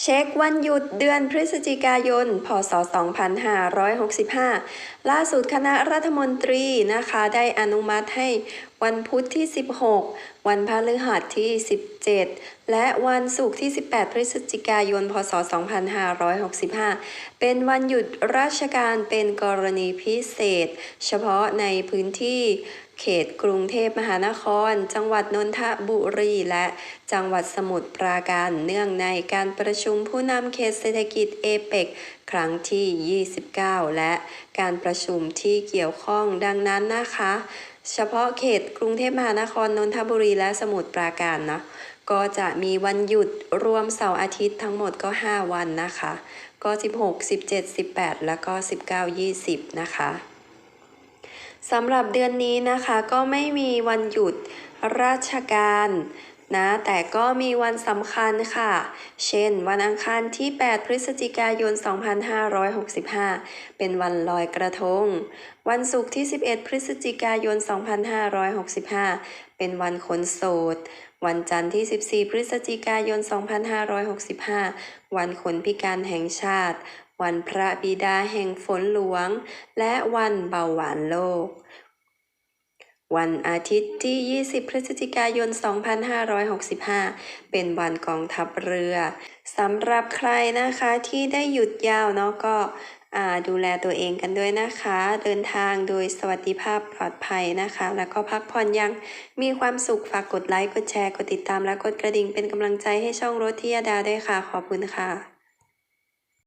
เช็ควันหยุดเดือนพฤศจิกายน พศ 2565 ล่าสุดคณะรัฐมนตรีนะคะ ได้อนุมัติให้วันพุธที่ 16 วันพฤหัสที่ 17 และวันศุกร์ที่ 18 พฤศจิกายน พศ 2565 เป็นวันหยุดราชการเป็นกรณีพิเศษ เฉพาะในพื้นที่เขตกรุงเทพมหานคร จังหวัดนนทบุรีและจังหวัดสมุทรปราการเนื่องในการประชุมผู้นำเขตเศรษฐกิจเอเปกครั้งที่ 29 และการประชุมที่เกี่ยวข้องดังนั้นนะคะ เฉพาะเขตกรุงเทพมหานครนนทบุรีและสมุทรปราการเนาะก็จะมีวันหยุดรวมเสาร์อาทิตย์ทั้งหมดก็ 5 วันนะคะ ก็ 16 17 18 แล้วก็ 19 20 นะคะสำหรับเดือนนี้นะคะก็ไม่มีวันหยุดราชการ นะแต่ก็มีวันสำคัญค่ะ เช่น วันอังคารที่ 8 พฤศจิกายน 2565 เป็นวันลอยกระทง วันศุกร์ที่ 11 พฤศจิกายน 2565 เป็นวันคนโสด วันจันทร์ที่ 14 พฤศจิกายน 2565 วันคนพิการแห่งชาติ วันพระบิดาแห่งฝนหลวง และวันเบาหวานโลก วันอาทิตย์ที่ 20 พฤศจิกายน 2565 เป็นวันกองทัพเรือสำหรับใครนะคะที่ได้หยุดยาวเนาะก็ดูแลตัวเองกันด้วยนะคะ เดินทางโดยสวัสดิภาพปลอดภัยนะคะ แล้วก็พักผ่อนยังมีความสุขฝากกดไลค์ กดแชร์ กดติดตามและกดกระดิ่งเป็นกำลังใจให้ช่องรถที่ยาดาด้วยค่ะ ขอบคุณค่ะ